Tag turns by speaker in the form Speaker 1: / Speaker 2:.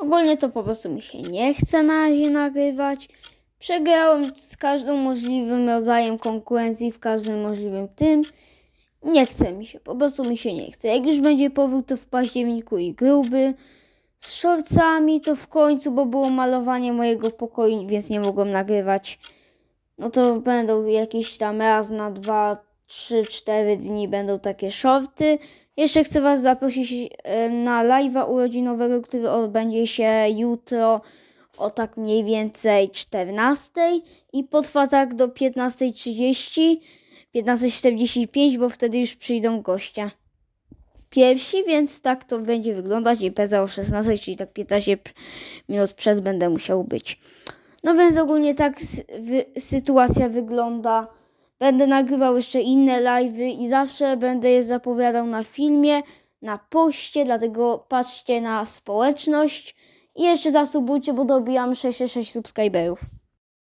Speaker 1: Ogólnie to po prostu mi się nie chce na razie nagrywać. Przegrałem z każdym możliwym rodzajem konkurencji, w każdym możliwym tym. Nie chce mi się, po prostu mi się nie chce. Jak już będzie powrót, to w październiku i gruby. Z szorcami to w końcu, bo było malowanie mojego pokoju, więc nie mogłem nagrywać. No to będą jakieś tam raz na dwa, trzy, cztery dni będą takie shorty. Jeszcze chcę Was zaprosić na live'a urodzinowego, który odbędzie się jutro o tak mniej więcej 14 i potrwa tak do 15.30, 15.45, bo wtedy już przyjdą goście pierwsi, więc tak to będzie wyglądać. Impreza o 16, czyli tak 15 p- minut przed będę musiał być. No więc ogólnie tak sytuacja wygląda. Będę nagrywał jeszcze inne live'y i zawsze będę je zapowiadał na filmie, na poście, dlatego patrzcie na społeczność i jeszcze zasubujcie, bo dobijam 66 subskryberów.